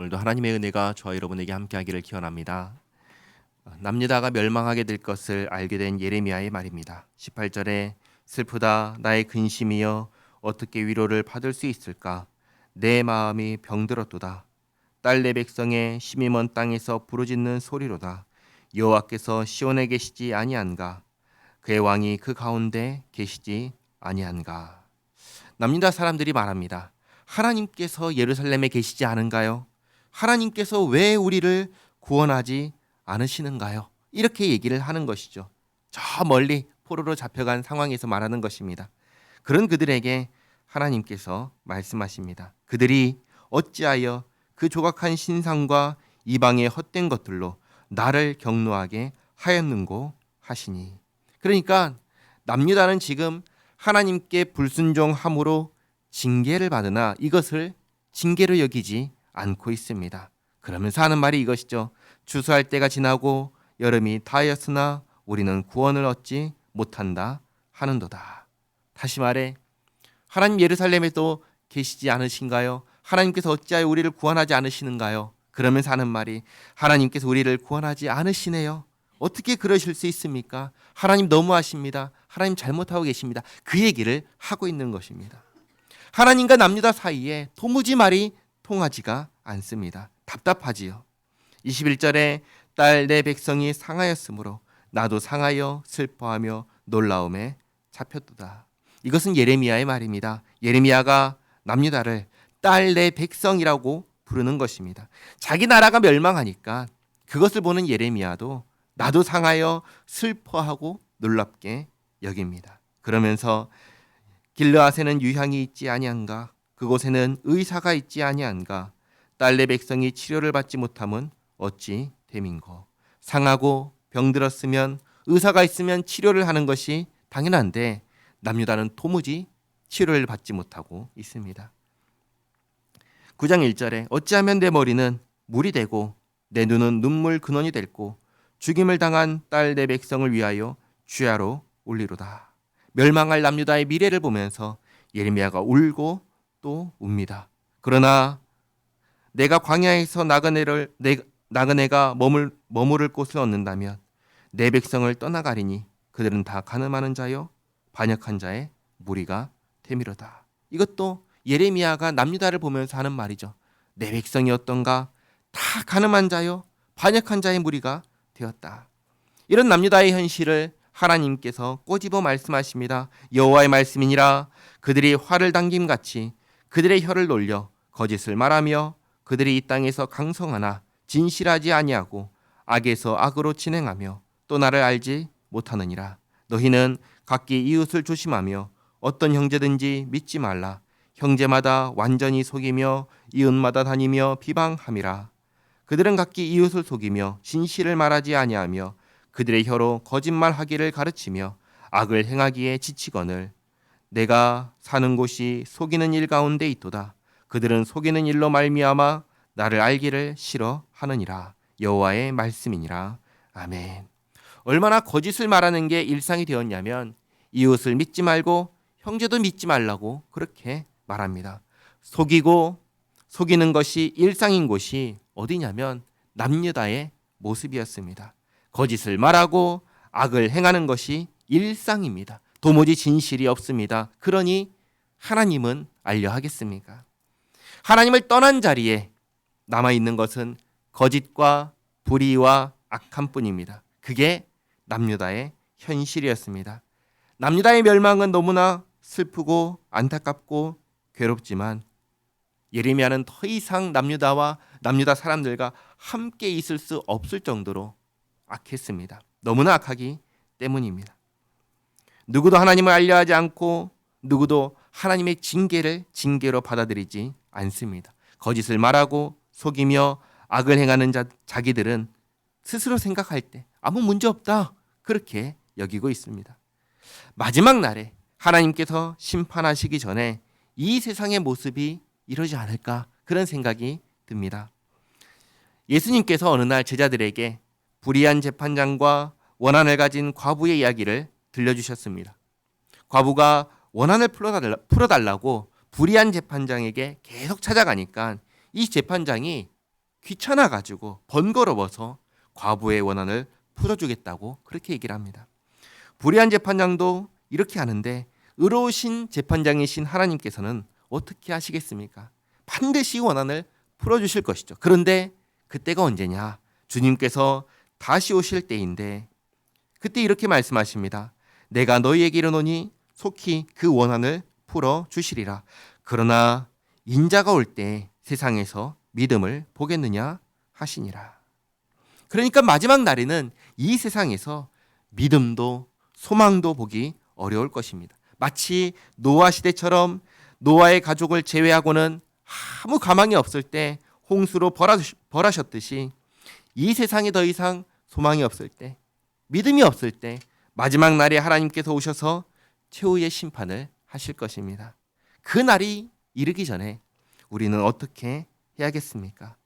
오늘도 하나님의 은혜가 저와 여러분에게 함께하기를 기원합니다. 남유다가 멸망하게 될 것을 알게 된 예레미야의 말입니다. 18절에 슬프다 나의 근심이여 어떻게 위로를 받을 수 있을까 내 마음이 병들었도다 딸 내 백성의 심히 먼 땅에서 부르짖는 소리로다 여호와께서 시온에 계시지 아니한가 그의 왕이 그 가운데 계시지 아니한가 남유다 사람들이 말합니다. 하나님께서 예루살렘에 계시지 않은가요? 하나님께서 왜 우리를 구원하지 않으시는가요? 이렇게 얘기를 하는 것이죠. 저 멀리 포로로 잡혀간 상황에서 말하는 것입니다. 그런 그들에게 하나님께서 말씀하십니다. 그들이 어찌하여 그 조각한 신상과 이방의 헛된 것들로 나를 경노하게 하였는고 하시니. 그러니까 남유다는 지금 하나님께 불순종함으로 징계를 받으나 이것을 징계로 여기지 않고 있습니다. 그러면서 하는 말이 이것이죠. 추수할 때가 지나고 여름이 다하였으나 우리는 구원을 얻지 못한다 하는도다. 다시 말해 하나님 예루살렘에도 계시지 않으신가요? 하나님께서 어찌하여 우리를 구원하지 않으시는가요? 그러면서 하는 말이 하나님께서 우리를 구원하지 않으시네요. 어떻게 그러실 수 있습니까? 하나님 너무하십니다. 하나님 잘못하고 계십니다. 그 얘기를 하고 있는 것입니다. 하나님과 남유다 사이에 도무지 말이 통하지가 않습니다. 답답하지요. 21절에 딸 내 백성이 상하였으므로 나도 상하여 슬퍼하며 놀라움에 잡혔도다. 이것은 예레미야의 말입니다. 예레미야가 남유다를 딸 내 백성이라고 부르는 것입니다. 자기 나라가 멸망하니까 그것을 보는 예레미야도 나도 상하여 슬퍼하고 놀랍게 여깁니다. 그러면서 길르앗에는 유향이 있지 아니한가 그곳에는 의사가 있지 아니한가 딸내 백성이 치료를 받지 못함은 어찌 됨인고 상하고 병들었으면 의사가 있으면 치료를 하는 것이 당연한데 남유다는 도무지 치료를 받지 못하고 있습니다. 9장 1절에 어찌하면 내 머리는 물이 되고 내 눈은 눈물 근원이 됐고 죽임을 당한 딸 내 백성을 위하여 주야로 올리로다. 멸망할 남유다의 미래를 보면서 예레미야가 울고 또 웁니다. 그러나 내가 광야에서 나그네를 내, 나그네가 머물 머무를 곳을 얻는다면 내 백성을 떠나가리니 그들은 다 가늠하는 자요 반역한 자의 무리가 되미로다. 이것도 예레미야가 남유다를 보면서 하는 말이죠. 내 백성이 어떤가 다 가늠한 자요 반역한 자의 무리가 되었다. 이런 남유다의 현실을 하나님께서 꼬집어 말씀하십니다. 여호와의 말씀이니라 그들이 화를 당김 같이 그들의 혀를 놀려 거짓을 말하며 그들이 이 땅에서 강성하나 진실하지 아니하고 악에서 악으로 진행하며 또 나를 알지 못하느니라. 너희는 각기 이웃을 조심하며 어떤 형제든지 믿지 말라. 형제마다 완전히 속이며 이웃마다 다니며 비방함이라. 그들은 각기 이웃을 속이며 진실을 말하지 아니하며 그들의 혀로 거짓말하기를 가르치며 악을 행하기에 지치거늘 내가 사는 곳이 속이는 일 가운데 있도다. 그들은 속이는 일로 말미암아 나를 알기를 싫어하느니라. 여호와의 말씀이니라. 아멘. 얼마나 거짓을 말하는 게 일상이 되었냐면 이웃을 믿지 말고 형제도 믿지 말라고 그렇게 말합니다. 속이고 속이는 것이 일상인 곳이 어디냐면 남유다의 모습이었습니다. 거짓을 말하고 악을 행하는 것이 일상입니다. 도무지 진실이 없습니다. 그러니 하나님은 알려 하겠습니까? 하나님을 떠난 자리에 남아 있는 것은 거짓과 불의와 악함 뿐입니다. 그게 남유다의 현실이었습니다. 남유다의 멸망은 너무나 슬프고 안타깝고 괴롭지만 예레미야는 더 이상 남유다와 남유다 사람들과 함께 있을 수 없을 정도로 악했습니다. 너무나 악하기 때문입니다. 누구도 하나님을 알려하지 않고 누구도 하나님의 징계를 징계로 받아들이지 않습니다. 거짓을 말하고 속이며 악을 행하는 자, 자기들은 스스로 생각할 때 아무 문제 없다 그렇게 여기고 있습니다. 마지막 날에 하나님께서 심판하시기 전에 이 세상의 모습이 이러지 않을까 그런 생각이 듭니다. 예수님께서 어느 날 제자들에게 불의한 재판장과 원한을 가진 과부의 이야기를 들려주셨습니다. 과부가 원한을 풀어달라고 불의한 재판장에게 계속 찾아가니까 이 재판장이 귀찮아 가지고 번거로워서 과부의 원한을 풀어주겠다고 그렇게 얘기를 합니다. 불의한 재판장도 이렇게 하는데 의로우신 재판장이신 하나님께서는 어떻게 하시겠습니까? 반드시 원한을 풀어주실 것이죠. 그런데 그때가 언제냐? 주님께서 다시 오실 때인데 그때 이렇게 말씀하십니다. 내가 너희에게 이르노니 속히 그 원한을 풀어 주시리라. 그러나 인자가 올 때 세상에서 믿음을 보겠느냐 하시니라. 그러니까 마지막 날에는 이 세상에서 믿음도 소망도 보기 어려울 것입니다. 마치 노아 시대처럼 노아의 가족을 제외하고는 아무 가망이 없을 때 홍수로 벌하셨듯이 이 세상에 더 이상 소망이 없을 때 믿음이 없을 때 마지막 날에 하나님께서 오셔서 최후의 심판을 하실 것입니다. 그 날이 이르기 전에 우리는 어떻게 해야겠습니까?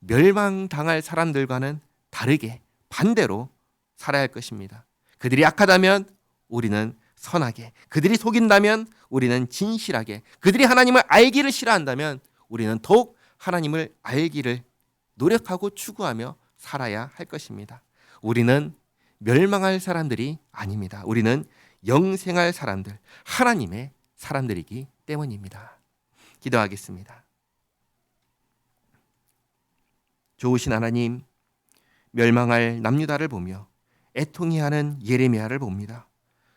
멸망당할 사람들과는 다르게 반대로 살아야 할 것입니다. 그들이 악하다면 우리는 선하게, 그들이 속인다면 우리는 진실하게, 그들이 하나님을 알기를 싫어한다면 우리는 더욱 하나님을 알기를 노력하고 추구하며 살아야 할 것입니다. 우리는 멸망할 사람들이 아닙니다. 우리는 영생할 사람들, 하나님의 사람들이기 때문입니다. 기도하겠습니다. 좋으신 하나님, 멸망할 남유다를 보며 애통해 하는 예레미야를 봅니다.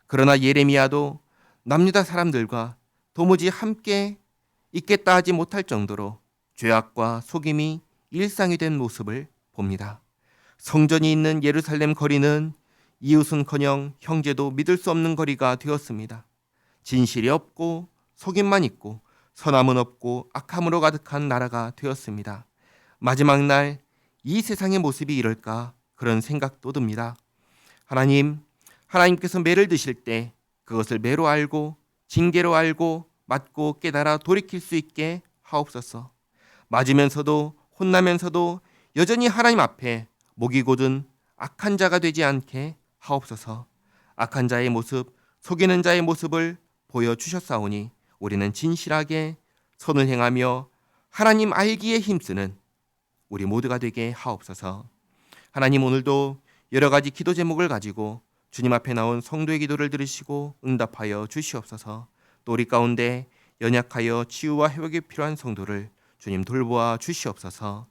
그러나 예레미야도 남유다 사람들과 도무지 함께 있겠다 하지 못할 정도로 죄악과 속임이 일상이 된 모습을 봅니다. 성전이 있는 예루살렘 거리는 이웃은커녕 형제도 믿을 수 없는 거리가 되었습니다. 진실이 없고 속임만 있고 선함은 없고 악함으로 가득한 나라가 되었습니다. 마지막 날 이 세상의 모습이 이럴까 그런 생각도 듭니다. 하나님, 하나님께서 매를 드실 때 그것을 매로 알고 징계로 알고 맞고 깨달아 돌이킬 수 있게 하옵소서. 맞으면서도 혼나면서도 여전히 하나님 앞에 목이 곧은 악한 자가 되지 않게 하옵소서. 악한 자의 모습, 속이는 자의 모습을 보여 주셨사오니 우리는 진실하게 선을 행하며 하나님 알기에 힘쓰는 우리 모두가 되게 하옵소서. 하나님 오늘도 여러 가지 기도 제목을 가지고 주님 앞에 나온 성도의 기도를 들으시고 응답하여 주시옵소서. 또 우리 가운데 연약하여 치유와 회복이 필요한 성도를 주님 돌보아 주시옵소서.